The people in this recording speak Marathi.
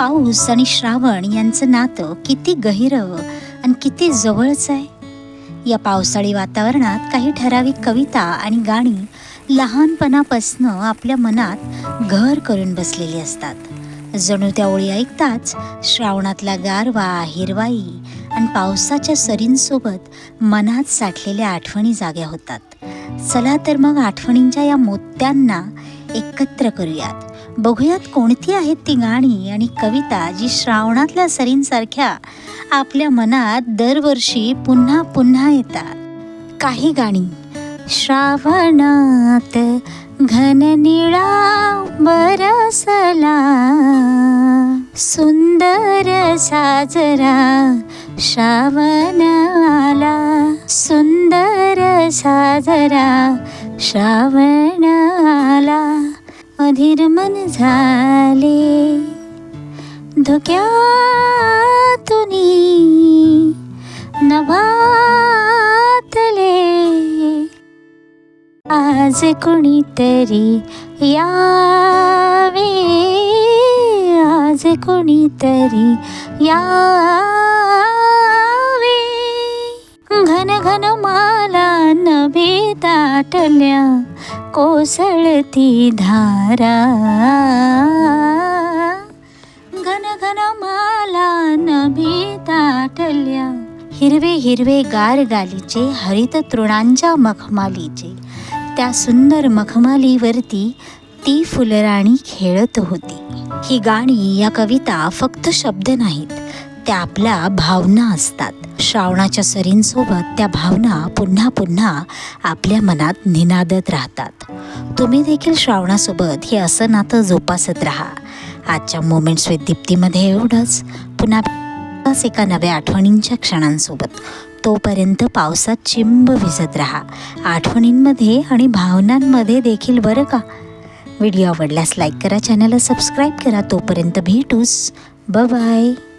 पाऊस आणि श्रावण यांचं नातं किती गहिरं आणि किती जवळचं आहे. या पावसाळी वातावरणात काही ठराविक कविता आणि गाणी लहानपणापासनं आपल्या मनात घर करून बसलेली असतात. जणू त्या ओळी ऐकताच श्रावणातला गारवा हिरवाई आणि पावसाच्या सरींसोबत मनात साठलेल्या आठवणी जाग्या होतात. चला तर मग आठवणींच्या या मोत्यांना एकत्र करूयात. बघूयात कोणती आहेत ती गाणी आणि कविता जी श्रावणातल्या सरींसारख्या आपल्या मनात दरवर्षी पुन्हा पुन्हा येतात. काही गाणी. श्रावणात घन निळा बरसला सुंदर साजरा श्रावण आला सुंदर साजरा श्रावण आला अधीर मन झाले. धुक्यातुनी नभातले. आज कुणीतरी यावे आज कुणीतरी या घन घन माला दाटल्या कोसळती धारा. घन घन माला नभी दाटल्या हिरवे हिरवे गार गालीचे हरित तृणांच्या मखमालीचे. त्या सुंदर मखमालीवरती ती फुलराणी खेळत होती. ही गाणी या कविता फक्त शब्द नाहीत त्या आपल्या भावना असतात. श्रावणाच्या सरींसोबत त्या भावना पुन्हा पुन्हा आपल्या मनात निनादत राहतात. तुम्ही देखील श्रावणासोबत हे असं नातं जोपासत राहा. आजच्या मोमेंट्स विथ दीप्तीमध्ये एवढंच. पुन्हा बस एका नव्या आठवणींच्या क्षणांसोबत. तोपर्यंत पावसात चिंब भिजत राहा. आठवणींमध्ये आणि भावनांमध्ये देखील बरं का? व्हिडिओ आवडल्यास लाईक करा चॅनलला सबस्क्राईब करा. तोपर्यंत भेटूस ब बाय